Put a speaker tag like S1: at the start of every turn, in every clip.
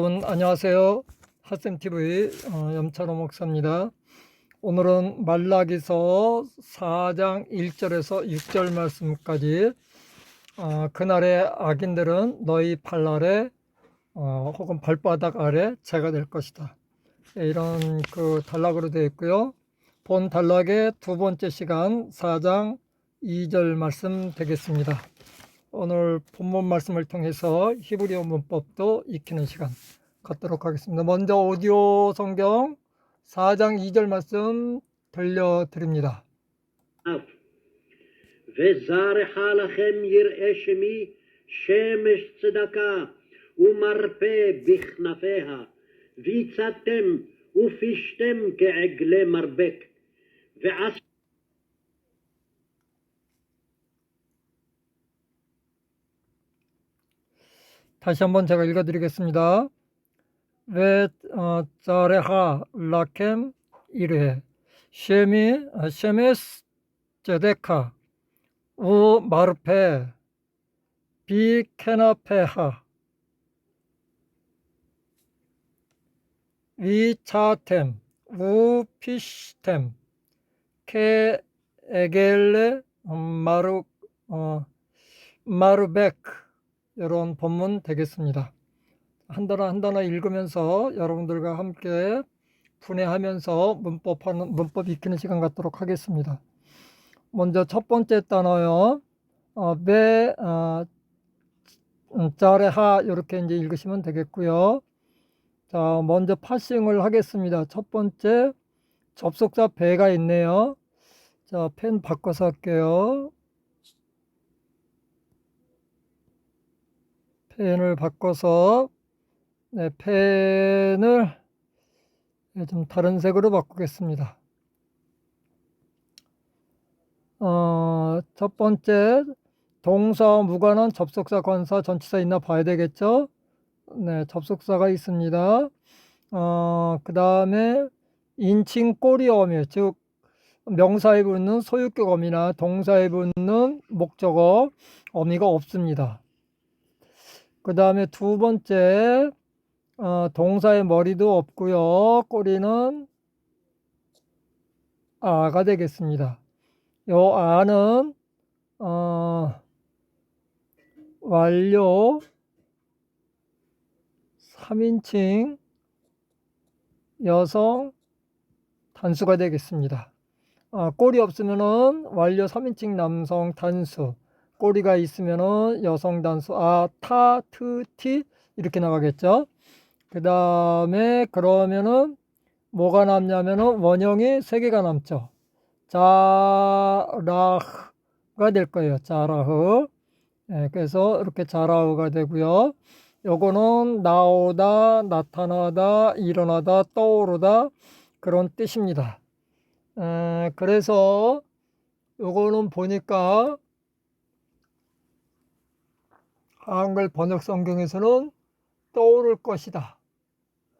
S1: 여러분 안녕하세요. 핫쌤TV 어, 염찬호 목사입니다. 오늘은 말라기서 4장 1절에서 6절 말씀까지 어, 그날의 악인들은 너희 팔 아래 어, 혹은 발바닥 아래 재가 될 것이다. 네, 이런 그 단락으로 되어 있고요. 본 단락의 두 번째 시간 4장 2절 말씀 되겠습니다. 오늘 본문 말씀을 통해서 히브리어 문법도 익히는 시간 갖도록 하겠습니다. 먼저 오디오 성경 4장 2절 말씀 들려드립니다.
S2: וזרחה לכם יראה שמי שמש צדקה ומרפא בכנפיה והצתם ופשתם כעגלי מרבק ועש
S1: 다시 한번 제가 읽어드리겠습니다. 왜 어, 자레하 라켐 이르해 쉐미 아, 쉐메스 제데카 우 마르페 비 케나페하 위차템 우 피시템 케 에겔레 음, 마루 어, 마르베크 이런 본문 되겠습니다. 한 단어 한 단어 읽으면서 여러분들과 함께 분해하면서 문법하는 문법 익히는 시간 갖도록 하겠습니다. 먼저 첫 번째 단어요. 어, 베 어, 음, 짜레하 이렇게 이제 읽으시면 되겠고요. 자, 먼저 파싱을 하겠습니다. 첫 번째 접속사 배가 있네요. 자, 펜 바꿔서 할게요. 펜을 바꿔서 네, 펜을 네, 좀 다른 색으로 바꾸겠습니다. 어, 첫 번째 동사와 무관한 접속사, 관사, 전치사 있나 봐야 되겠죠? 네, 접속사가 있습니다. 어, 그 다음에 인칭 꼬리 어미, 즉 명사에 붙는 소유격 어미나 동사에 붙는 목적어 어미가 없습니다. 그 다음에 두 번째 어, 동사의 머리도 없고요. 꼬리는 아가 되겠습니다. 요 아는 어, 완료 3인칭 여성 단수가 되겠습니다. 아, 꼬리 없으면은 완료 3인칭 남성 단수 꼬리가 있으면은 여성 단수 아, 타, 트, 티 이렇게 나가겠죠. 그 다음에 그러면은 뭐가 남냐면은 원형이 세 개가 남죠. 자라흐가 될 거예요. 자라흐. 예, 그래서 이렇게 자라흐가 되고요. 요거는 나오다, 나타나다, 일어나다, 떠오르다 그런 뜻입니다. 에, 그래서 요거는 보니까 한글 번역 성경에서는 떠오를 것이다.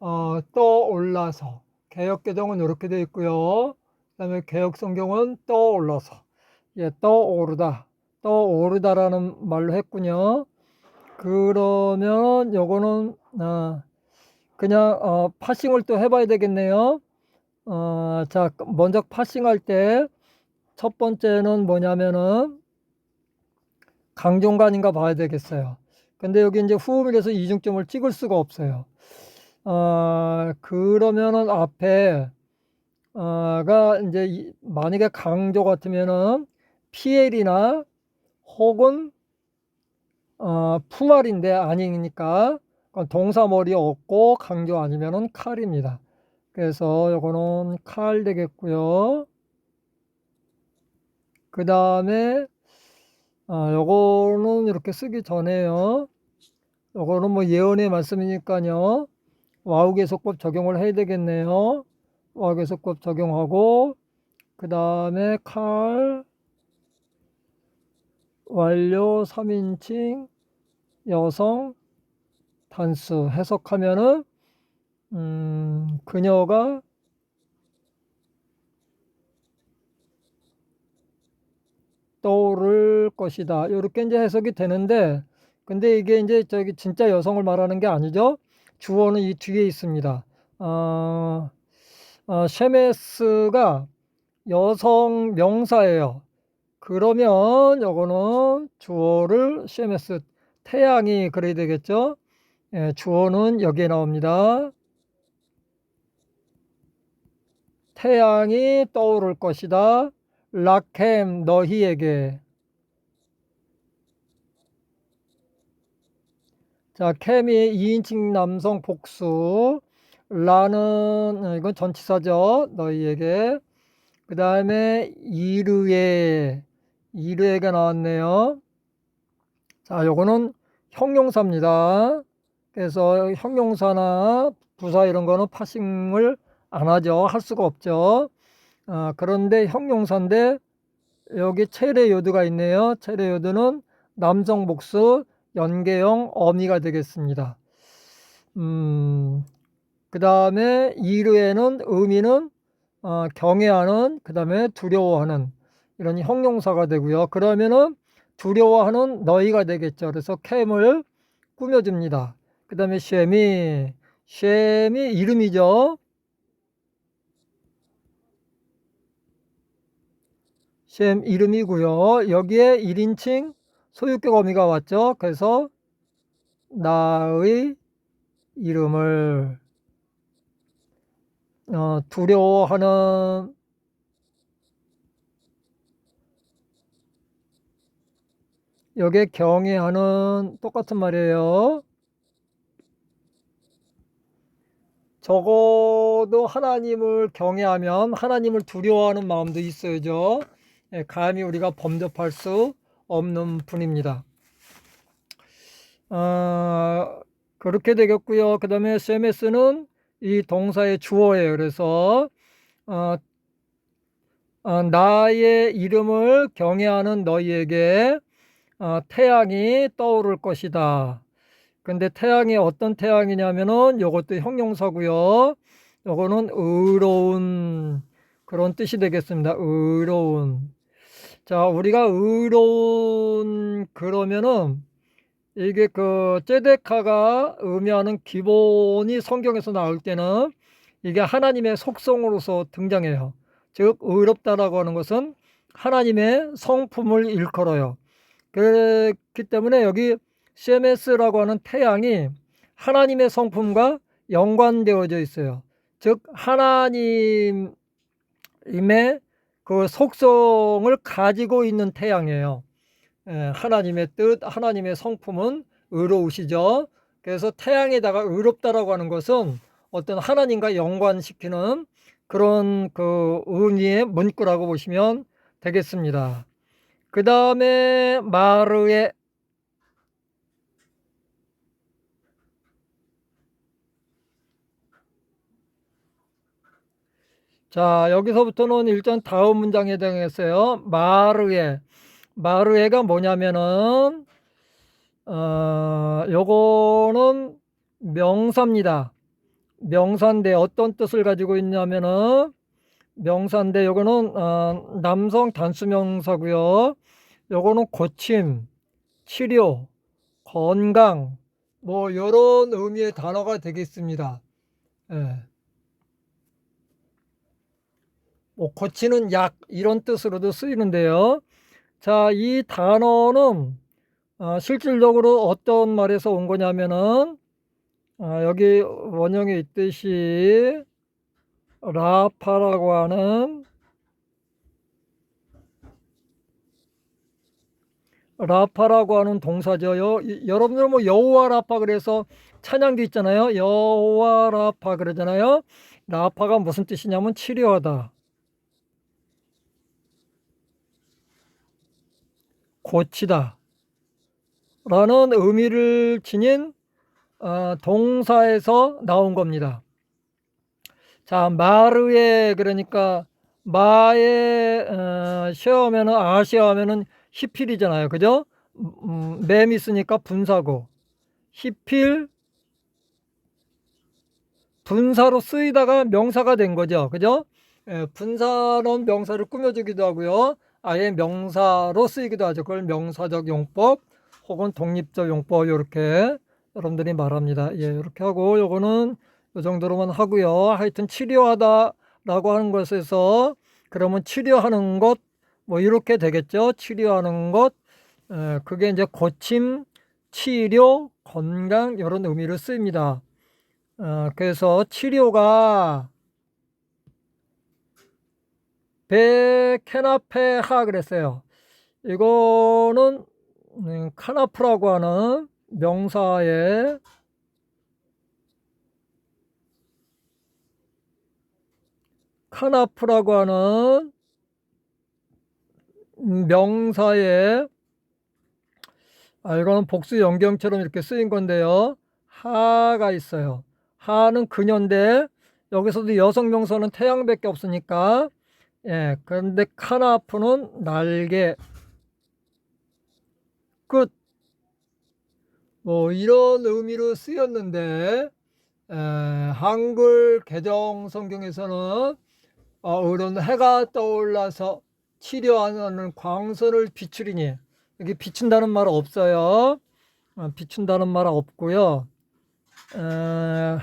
S1: 어, 떠올라서. 개혁 개정은 이렇게 되어 있고요. 그 다음에 개혁 성경은 떠올라서. 예, 떠오르다. 떠오르다라는 말로 했군요. 그러면 요거는 어, 그냥 어, 파싱을 또 해봐야 되겠네요. 어, 자, 먼저 파싱할 때 첫 번째는 뭐냐면은 강종관인가 봐야 되겠어요. 근데 여기 이제 후음이라서 이중점을 찍을 수가 없어요. 어, 그러면은 앞에 어가 이제 이- 만약에 강조 같으면은 PL이나 혹은 어, 품알인데 아니니까 그건 동사 머리 없고 강조 아니면은 칼입니다. 그래서 요거는 칼 되겠고요. 그 다음에 아, 요거는 이렇게 쓰기 전에요. 요거는 뭐 예언의 말씀이니까요. 와우계속법 적용을 해야 되겠네요. 와우계속법 적용하고 그 다음에 칼 완료 3인칭 여성 단수 해석하면은 음, 그녀가 떠오를 것이다. 이렇게 이제 해석이 되는데, 근데 이게 이제 저기 진짜 여성을 말하는 게 아니죠. 주어는 이 뒤에 있습니다. 어, 어, 셰메스가 여성 명사예요. 그러면 요거는 주어를 셰메스 태양이 그래야 되겠죠? 예, 주어는 여기에 나옵니다. 태양이 떠오를 것이다. 라켐 너희에게. 자, 캠이 2인칭 남성 복수. 라는 어, 이건 전치사죠. 너희에게. 그 다음에 이르에 이르에가 나왔네요. 자, 요거는 형용사입니다. 그래서 형용사나 부사 이런 거는 파싱을 안 하죠. 할 수가 없죠. 아, 그런데 형용사인데 여기 체례 요드가 있네요. 체례 요드는 남성 복수 연계형 어미가 되겠습니다. 음, 그 다음에 이르에는 의미는 어, 경외하는 그 다음에 두려워하는 이런 형용사가 되고요. 그러면은 두려워하는 너희가 되겠죠. 그래서 캠을 꾸며줍니다. 그 다음에 쉐미 쉐미 이름이죠. 셈 이름이고요. 여기에 1인칭 소유격 어미가 왔죠. 그래서 나의 이름을 어, 두려워하는 여기에 경외하는 똑같은 말이에요. 적어도 하나님을 경외하면 하나님을 두려워하는 마음도 있어야죠. 예, 감히 우리가 범접할 수 없는 분입니다. 아, 그렇게 되겠고요. 그 다음에 세메스는 이 동사의 주어예요. 그래서 어, 어, 나의 이름을 경외하는 너희에게 어, 태양이 떠오를 것이다. 근데 태양이 어떤 태양이냐면은 이것도 형용사고요. 요거는 의로운 그런 뜻이 되겠습니다. 의로운. 자, 우리가 의로운 그러면은 이게 그 제데카가 의미하는 기본이 성경에서 나올 때는 이게 하나님의 속성으로서 등장해요. 즉 의롭다라고 하는 것은 하나님의 성품을 일컬어요. 그렇기 때문에 여기 CMS라고 하는 태양이 하나님의 성품과 연관되어져 있어요. 즉 하나님의 그 속성을 가지고 있는 태양이에요. 예, 하나님의 뜻, 하나님의 성품은 의로우시죠. 그래서 태양에다가 의롭다라고 하는 것은 어떤 하나님과 연관시키는 그런 그 의미의 문구라고 보시면 되겠습니다. 그 다음에 마르의 자 여기서부터는 일단 다음 문장에 해당했어요. 마르에 마르에가 뭐냐면은 어 요거는 명사입니다. 명사인데 어떤 뜻을 가지고 있냐면은 명사인데 요거는 어, 남성 단수 명사고요. 요거는 고침, 치료, 건강 뭐 이런 의미의 단어가 되겠습니다. 예. 뭐 고치는 약 이런 뜻으로도 쓰이는데요. 자, 이 단어는 어, 실질적으로 어떤 말에서 온 거냐면은 어, 여기 원형에 있듯이 라파라고 하는 라파라고 하는 동사죠. 여, 여러분들 뭐 여호와 라파 그래서 찬양도 있잖아요. 여호와 라파 그러잖아요. 라파가 무슨 뜻이냐면 치료하다. 고치다. 라는 의미를 지닌 어, 동사에서 나온 겁니다. 자, 마르에 그러니까 마에 어, 쉐어면은 아시아면은 히필이잖아요. 그죠? 음, 맴 있으니까 분사고 히필 분사로 쓰이다가 명사가 된 거죠. 그죠? 예, 분사는 명사를 꾸며주기도 하고요. 아예 명사로 쓰이기도 하죠. 그걸 명사적 용법 혹은 독립적 용법 이렇게 여러분들이 말합니다. 예, 이렇게 하고 요거는 이 정도로만 하고요. 하여튼 치료하다라고 하는 것에서 그러면 치료하는 것 뭐 이렇게 되겠죠. 치료하는 것 에, 그게 이제 고침, 치료, 건강 이런 의미로 쓰입니다. 어, 그래서 치료가 베케나페하 그랬어요. 이거는 음, 카나프라고 하는 명사의 카나프라고 하는 명사의 아, 이거는 복수 연경처럼 이렇게 쓰인 건데요. 하가 있어요. 하는 그녀인데 여기서도 여성 명사는 태양밖에 없으니까 예, 그런데 카나프는 날개 끝. 뭐 이런 의미로 쓰였는데 에, 한글 개정 성경에서는 어, 이런 해가 떠올라서 치료하는 광선을 비추리니 여기 비춘다는 말 없어요. 어, 비춘다는 말 없고요. 에,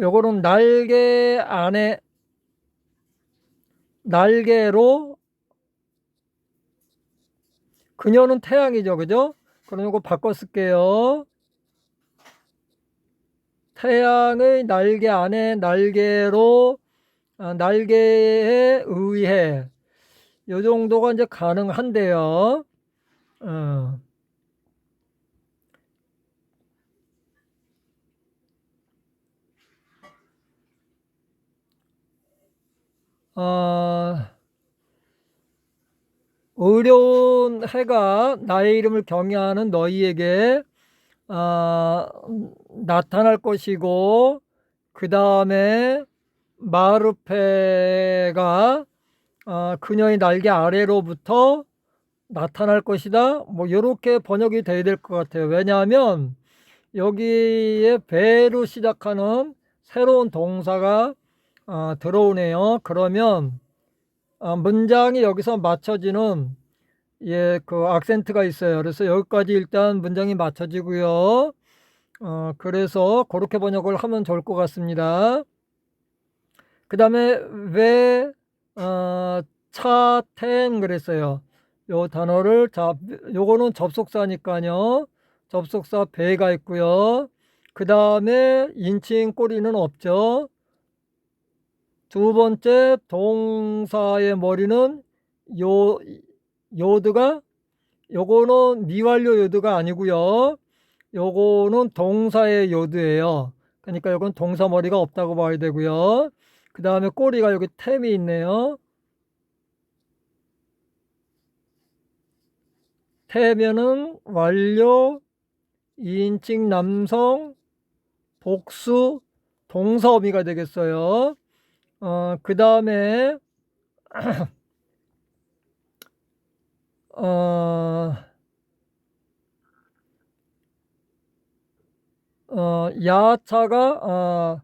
S1: 요거는 날개 안에 날개로 그녀는 태양이죠, 그죠? 그럼 이거 바꿔 쓸게요. 태양의 날개 안에 날개로 아, 날개에 의해 요 정도가 이제 가능한데요. 어. 아, 어려운 해가 나의 이름을 경외하는 너희에게 아, 나타날 것이고 그 다음에 마르페가 아, 그녀의 날개 아래로부터 나타날 것이다. 뭐 이렇게 번역이 돼야 될 것 같아요. 왜냐하면 여기에 배로 시작하는 새로운 동사가 아, 들어오네요. 그러면 아, 문장이 여기서 맞춰지는 예, 그 악센트가 있어요. 그래서 여기까지 일단 문장이 맞춰지고요. 어, 그래서 그렇게 번역을 하면 좋을 것 같습니다. 그 다음에 왜 어, 차텐 그랬어요. 요 단어를 자, 요거는 접속사니까요. 접속사 배가 있고요. 그 다음에 인칭 꼬리는 없죠. 두 번째 동사의 머리는 요 요드가 요거는 미완료 요드가 아니고요. 요거는 동사의 요드예요. 그러니까 요건 동사 머리가 없다고 봐야 되고요. 그 다음에 꼬리가 여기 템이 있네요. 태면은 완료, 인칭 남성, 복수, 동사 어미가 되겠어요. 어, 그 다음에, 어, 어, 야차가, 어,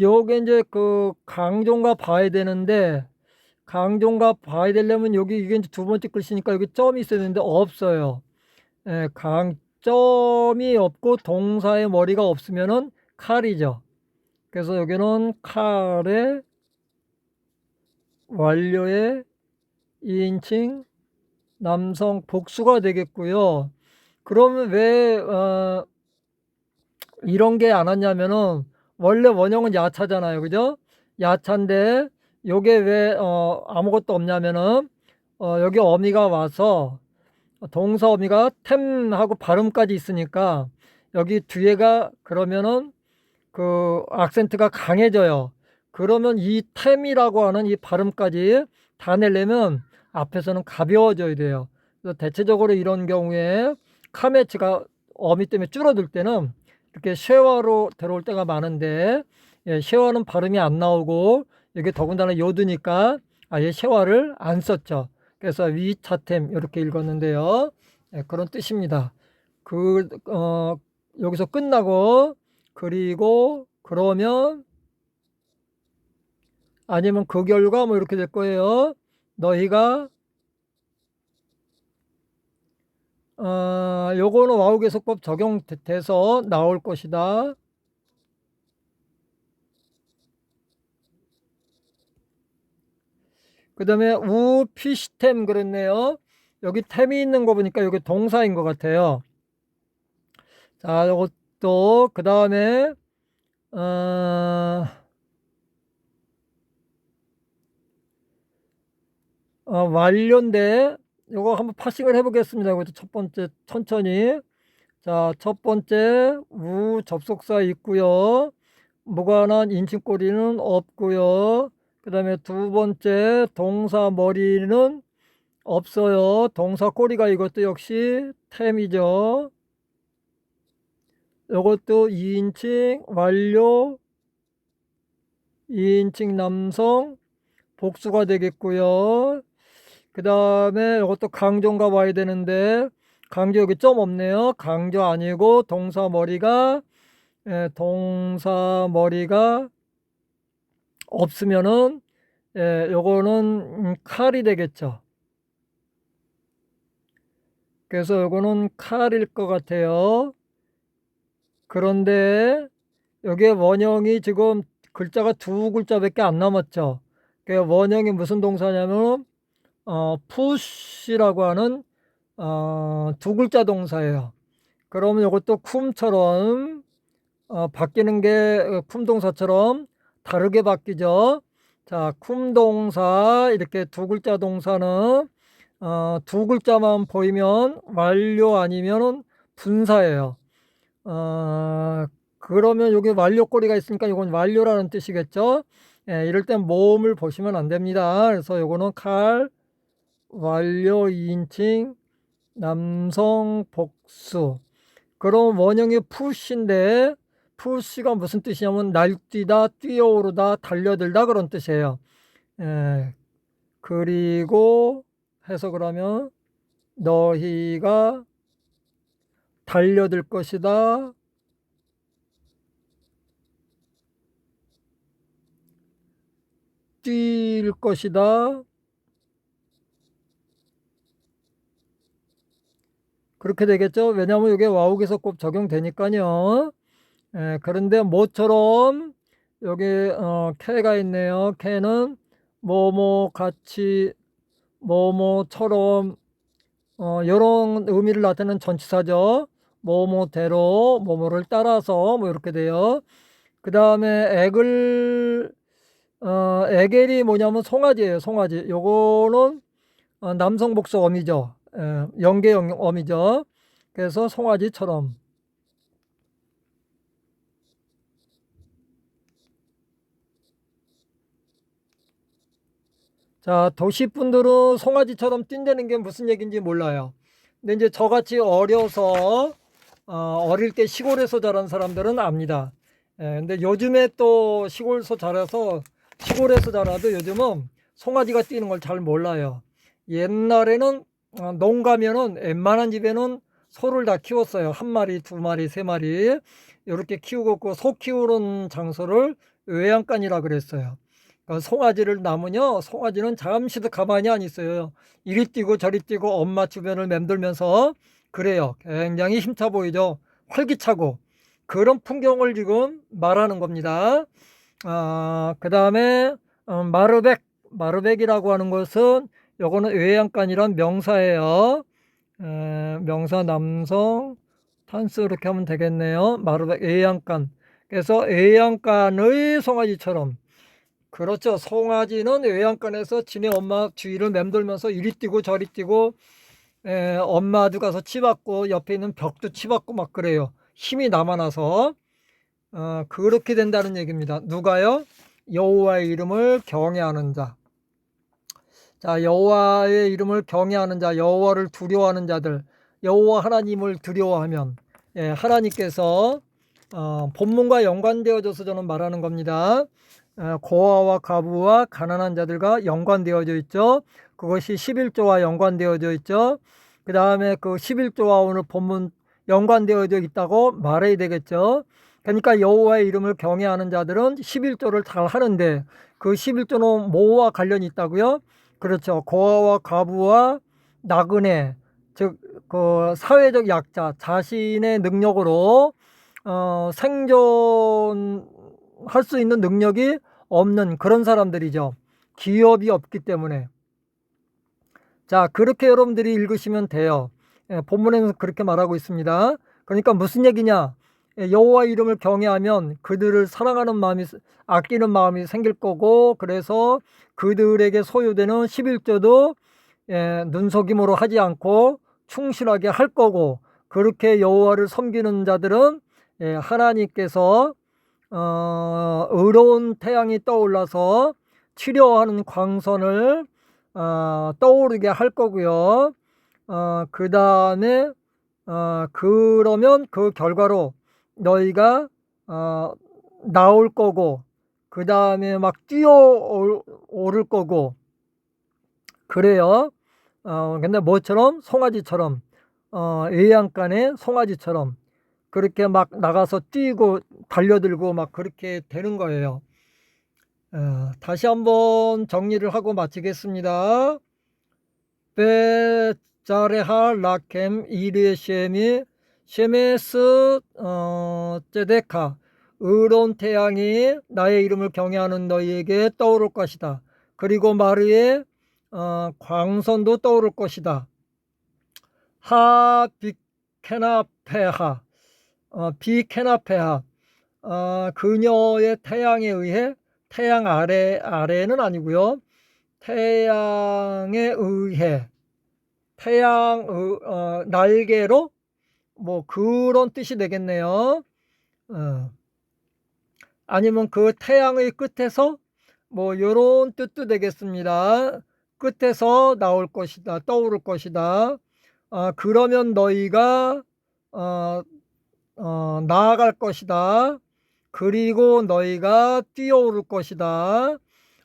S1: 요게 이제 그 강종가 봐야 되는데, 강종가 봐야 되려면 여기 이게 이제 두 번째 글씨니까 여기 점이 있어야 되는데 없어요. 예, 강 점이 없고 동사의 머리가 없으면은 칼이죠. 그래서 여기는 칼의 완료의 인칭 남성 복수가 되겠고요. 그러면 왜 어, 이런 게 안 왔냐면은 원래 원형은 야차잖아요. 그죠? 야차인데 요게 왜 어, 아무것도 없냐면은 어, 여기 어미가 와서 동사 어미가 템하고 발음까지 있으니까 여기 뒤에가 그러면은 그 악센트가 강해져요. 그러면 이 템이라고 하는 이 발음까지 다 내려면 앞에서는 가벼워져야 돼요. 그래서 대체적으로 이런 경우에 카메치가 어미 때문에 줄어들 때는 이렇게 쉐와로 들어올 때가 많은데 예, 쉐와는 발음이 안 나오고 여기 더군다나 요드니까 아예 쉐와를 안 썼죠. 그래서 위차템 이렇게 읽었는데요. 예, 그런 뜻입니다. 그 어, 여기서 끝나고 그리고 그러면 아니면 그 결과 뭐 이렇게 될 거예요. 너희가 어, 요거는 와우 계속법 적용돼서 나올 것이다. 그 다음에 우피시템 그랬네요. 여기 템이 있는 거 보니까 여기 동사인 것 같아요. 자, 요것 도그 다음에 어, 어, 완료인데 요거 한번 파싱을 해보겠습니다. 첫 번째 천천히 자, 첫 번째 우 접속사 있고요. 무관한 인칭꼬리는 없고요. 그 다음에 두 번째 동사 머리는 없어요. 동사 꼬리가 이것도 역시 템이죠. 이것도 2인칭 완료 2인칭 남성 복수가 되겠고요. 그 다음에 이것도 강조인가 봐야 되는데 강조 여기 점 없네요. 강조 아니고 동사 머리가 예, 동사 머리가 없으면은 예, 요거는 음, 칼이 되겠죠. 그래서 요거는 칼일 것 같아요. 그런데 여기에 원형이 지금 글자가 두 글자밖에 안 남았죠. 그 원형이 무슨 동사냐면 어, push라고 하는 어, 두 글자 동사예요. 그러면 이것도 쿰처럼 어, 바뀌는 게 쿰 동사처럼 다르게 바뀌죠. 자, 쿰 동사 이렇게 두 글자 동사는 어, 두 글자만 보이면 완료 아니면은 분사예요. 어, 그러면 여기 완료꼬리가 있으니까 이건 완료라는 뜻이겠죠. 예, 이럴 땐 모음을 보시면 안 됩니다. 그래서 요거는 칼 완료 2인칭 남성 복수. 그럼 원형이 푸시인데 푸시가 무슨 뜻이냐면 날뛰다, 뛰어오르다, 달려들다 그런 뜻이에요. 예, 그리고 해석을 하면 너희가 달려들 것이다. 뛸 것이다. 그렇게 되겠죠. 왜냐하면 이게 와우에서 꼭 적용되니까요. 예, 그런데 뭐처럼 여기 어, 캐가 있네요. 캐는 뭐뭐 같이 뭐뭐처럼 어, 이런 의미를 나타내는 전치사죠. 뭐뭐대로 뭐뭐를 따라서 뭐 이렇게 돼요. 그 다음에 액을 어, 에겔이 뭐냐면 송아지예요. 송아지. 요거는 어, 남성 복수 어미죠. 예, 연계 영- 어미죠. 그래서 송아지처럼. 자, 도시분들은 송아지처럼 뛴다는 게 무슨 얘기인지 몰라요. 근데 이제 저같이 어려서 어, 어릴 때 시골에서 자란 사람들은 압니다. 예, 근데 요즘에 또 시골에서 자라서 시골에서 자라도 요즘은 송아지가 뛰는 걸 잘 몰라요. 옛날에는 어, 농가면은 웬만한 집에는 소를 다 키웠어요. 한 마리, 두 마리, 세 마리 이렇게 키우고 있고 소 키우는 장소를 외양간이라 그랬어요. 그 송아지를 낳으면요, 송아지는 잠시도 가만히 안 있어요. 이리 뛰고 저리 뛰고 엄마 주변을 맴돌면서 그래요. 굉장히 힘차 보이죠. 활기차고 그런 풍경을 지금 말하는 겁니다. 아, 그 다음에 어, 마르백, 마르백이라고 하는 것은 요거는 외양간이란 명사예요. 에, 명사 남성 탄스 이렇게 하면 되겠네요. 마르백 외양간. 그래서 외양간의 송아지처럼 그렇죠. 송아지는 외양간에서 지네 엄마 주위를 맴돌면서 이리 뛰고 저리 뛰고 에, 엄마도 가서 치받고 옆에 있는 벽도 치받고 막 그래요. 힘이 남아나서 어, 그렇게 된다는 얘기입니다. 누가요? 여호와의 이름을 경외하는 자. 자, 여호와의 이름을 경외하는 자, 여호와를 두려워하는 자들, 여호와 하나님을 두려워하면 예, 하나님께서 어, 본문과 연관되어져서 저는 말하는 겁니다. 어, 고아와 가부와 가난한 자들과 연관되어져 있죠. 그것이 11조와 연관되어져 있죠. 그 다음에 그 11조와 오늘 본문 연관되어져 있다고 말해야 되겠죠. 그러니까 여호와의 이름을 경외하는 자들은 11조를 잘 하는데 그 11조는 뭐와 관련이 있다고요? 그렇죠. 고아와 가부와 나그네. 즉 그 사회적 약자 자신의 능력으로 어, 생존할 수 있는 능력이 없는 그런 사람들이죠. 기업이 없기 때문에. 자, 그렇게 여러분들이 읽으시면 돼요. 예, 본문에는 그렇게 말하고 있습니다. 그러니까 무슨 얘기냐? 예, 여호와 이름을 경외하면 그들을 사랑하는 마음이 아끼는 마음이 생길 거고 그래서 그들에게 소유되는 11조도 예, 눈속임으로 하지 않고 충실하게 할 거고 그렇게 여호와를 섬기는 자들은 예, 하나님께서 어, 의로운 태양이 떠올라서 치료하는 광선을 어, 떠오르게 할 거고요. 어, 그 다음에 어, 그러면 그 결과로 너희가 어, 나올 거고 그 다음에 막 뛰어 올- 오를 거고 그래요. 어, 근데 뭐처럼 송아지처럼 어, 외양간의 송아지처럼 그렇게 막 나가서 뛰고 달려들고 막 그렇게 되는 거예요. 어, 다시 한번 정리를 하고 마치겠습니다. 베자레하 라켐 이르의 셈이 셰메스 어, 제데카 의로운 태양이 나의 이름을 경외하는 너희에게 떠오를 것이다. 그리고 마르의 어, 광선도 떠오를 것이다. 하 비케나페하 어, 비케나페하 어, 그녀의 태양에 의해 태양 아래 아래는 아니고요. 태양에 의해 태양 의- 어, 날개로 뭐 그런 뜻이 되겠네요. 어. 아니면 그 태양의 끝에서 뭐 요런 뜻도 되겠습니다. 끝에서 나올 것이다. 떠오를 것이다. 아, 그러면 너희가 어, 어, 나아갈 것이다. 그리고 너희가 뛰어오를 것이다.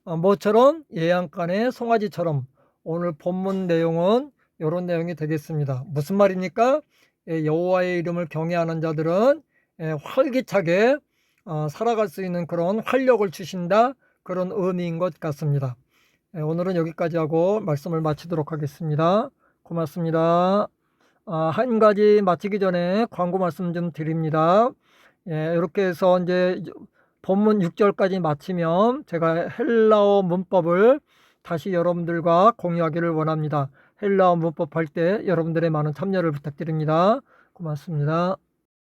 S1: 어, 뭐처럼 예양간의 송아지처럼 오늘 본문 내용은 이런 내용이 되겠습니다. 무슨 말입니까? 예, 여호와의 이름을 경외하는 자들은 예, 활기차게 어, 살아갈 수 있는 그런 활력을 주신다 그런 의미인 것 같습니다. 예, 오늘은 여기까지 하고 말씀을 마치도록 하겠습니다. 고맙습니다. 아, 한 가지 마치기 전에 광고 말씀 좀 드립니다. 예, 이렇게 해서 이제 본문 6절까지 마치면 제가 헬라어 문법을 다시 여러분들과 공유하기를 원합니다. 헬라어 문법 할 때 여러분들의 많은 참여를 부탁드립니다. 고맙습니다.